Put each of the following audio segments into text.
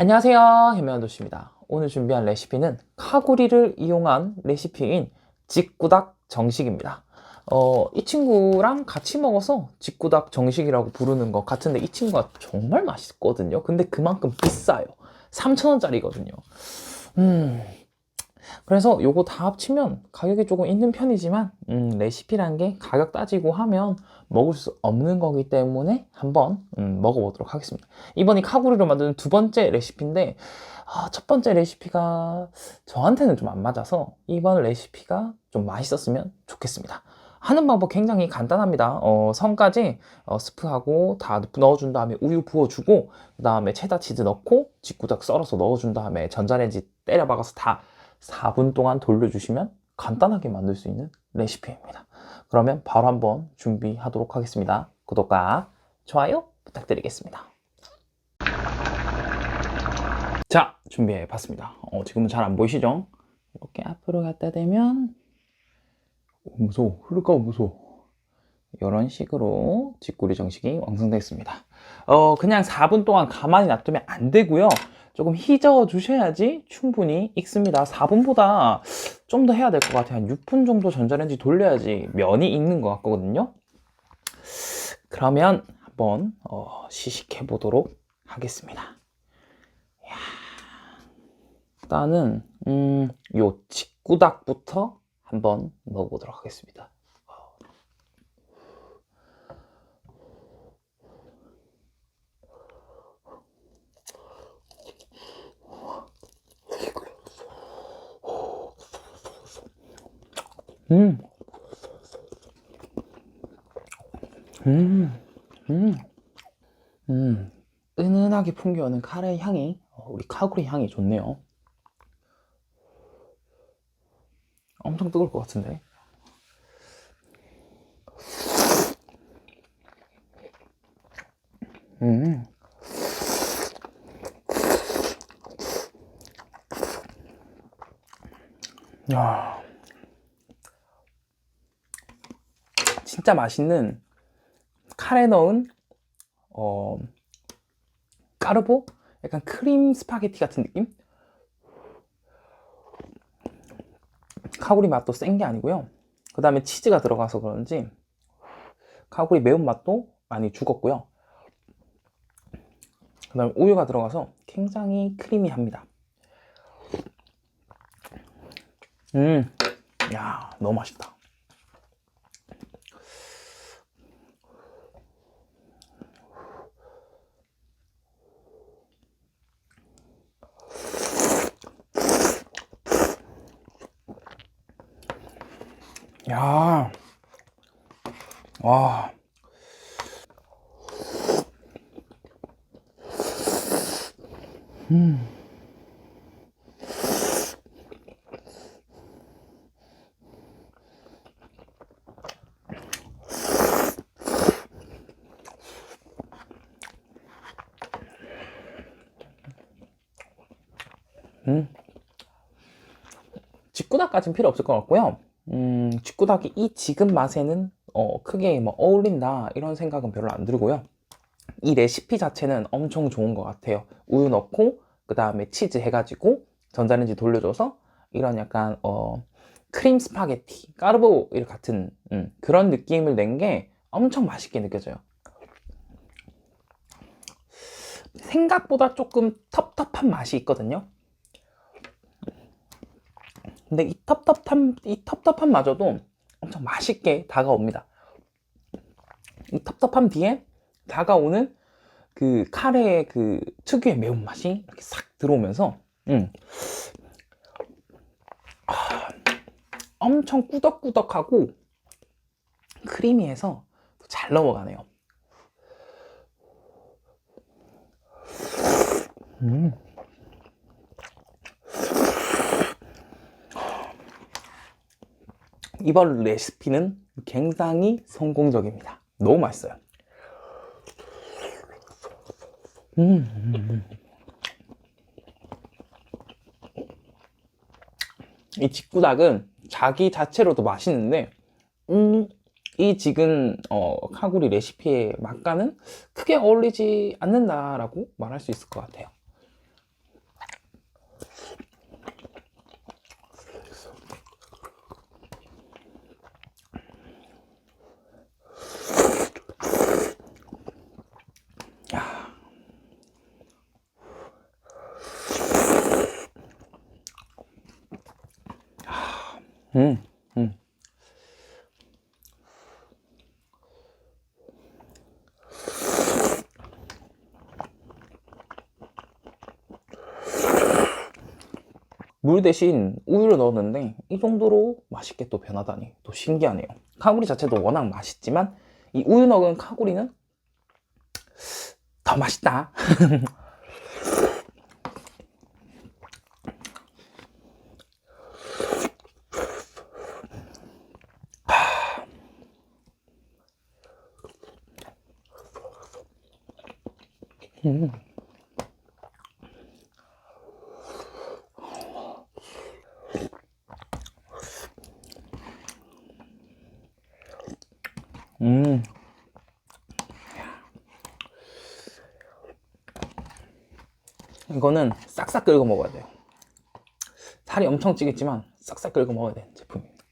안녕하세요. 현면도씨입니다. 오늘 준비한 레시피는 카구리를 이용한 레시피인 직구닭 정식입니다. 어, 이 친구랑 같이 먹어서 직구닭 정식이라고 부르는 것 같은데 이 친구가 정말 맛있거든요. 근데 그만큼 비싸요. 3,000원짜리거든요. 음 그래서 요거 다 합치면 가격이 조금 있는 편이지만 음, 레시피란 게 가격 따지고 하면 먹을 수 없는 거기 때문에 한번 음, 먹어보도록 하겠습니다. 이번이 카구리로 만드는 두 번째 레시피인데 아, 첫 번째 레시피가 저한테는 좀 안 맞아서 이번 레시피가 좀 맛있었으면 좋겠습니다. 하는 방법 굉장히 간단합니다. 어, 선까지 어, 스프하고 다 넣어준 다음에 우유 부어주고 그 다음에 체다 치즈 넣고 직구닭 썰어서 넣어준 다음에 전자레인지 때려 박아서 다 4분 동안 돌려주시면 간단하게 만들 수 있는 레시피입니다. 그러면 바로 한번 준비하도록 하겠습니다. 구독과 좋아요 부탁드리겠습니다. 자, 준비해 봤습니다. 어, 지금은 잘 안 보이시죠? 이렇게 앞으로 갖다 대면 오, 무서워. 흐를까 봐 무서워. 이런 식으로 직구리 정식이 완성됐습니다. 어, 그냥 4분 동안 가만히 놔두면 안 되고요. 조금 휘저어 주셔야지 충분히 익습니다. 4분보다 좀 더 해야 될 것 같아요. 한 6분 정도 전자레인지 돌려야지 면이 익는 것 같거든요. 그러면 한번 어, 시식해 보도록 하겠습니다. 이야, 일단은 음, 요 직구닭부터 한번 먹어보도록 하겠습니다. 음. 음. 음. 음. 은은하게 풍겨오는 카레 향이, 어, 우리 카구리 향이 좋네요. 엄청 뜨거울 것 같은데. 음. 야. 진짜 맛있는 카레 넣은 어 까르보 약간 크림 스파게티 같은 느낌? 카구리 맛도 센 게 아니고요. 그 다음에 치즈가 들어가서 그런지 카구리 매운맛도 많이 죽었고요. 그 다음에 우유가 들어가서 굉장히 크리미합니다. 음, 야, 너무 맛있다. 야, 와. 음. 음. 직구닭까지는 필요 없을 것 같고요. 음, 직구닭이 이 지금 맛에는 어, 크게 뭐 어울린다 이런 생각은 별로 안 들고요. 이 레시피 자체는 엄청 좋은 것 같아요. 우유 넣고 그 다음에 치즈 해가지고 전자레인지 돌려줘서 이런 약간 어, 크림 스파게티, 까르보 같은 음, 그런 느낌을 낸 게 엄청 맛있게 느껴져요. 생각보다 조금 텁텁한 맛이 있거든요. 근데 이 텁텁한 이 텁텁한 마저도 엄청 맛있게 다가옵니다. 이 텁텁함 뒤에 다가오는 그 카레의 그 특유의 매운맛이 이렇게 싹 들어오면서 음. 아, 엄청 꾸덕꾸덕하고 크리미해서 잘 넘어가네요. 음. 이번 레시피는 굉장히 성공적입니다. 너무 맛있어요. 음, 음, 음. 이 직구닭은 자기 자체로도 맛있는데, 음, 이 지금 어, 카구리 레시피의 맛과는 크게 어울리지 않는다라고 말할 수 있을 것 같아요. 물 대신 우유를 넣었는데 이 정도로 맛있게 또 변하다니 또 신기하네요. 카구리 자체도 워낙 맛있지만 이 우유 넣은 카구리는 더 맛있다. 음. 음. 이거는 싹싹 긁어 먹어야 돼요. 살이 엄청 찌겠지만 싹싹 긁어 먹어야 되는 제품입니다.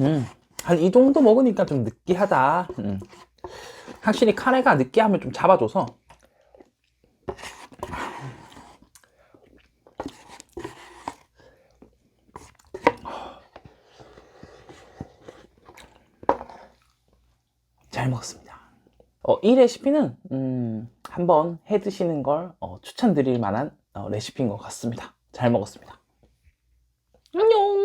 음, 한 이 정도 먹으니까 좀 느끼하다. 음. 확실히 카레가 느끼하면 좀 잡아줘서 잘 먹었습니다. 어, 이 레시피는 음, 한번 해 드시는 걸 어, 추천드릴 만한 어, 레시피인 것 같습니다. 잘 먹었습니다. 안녕.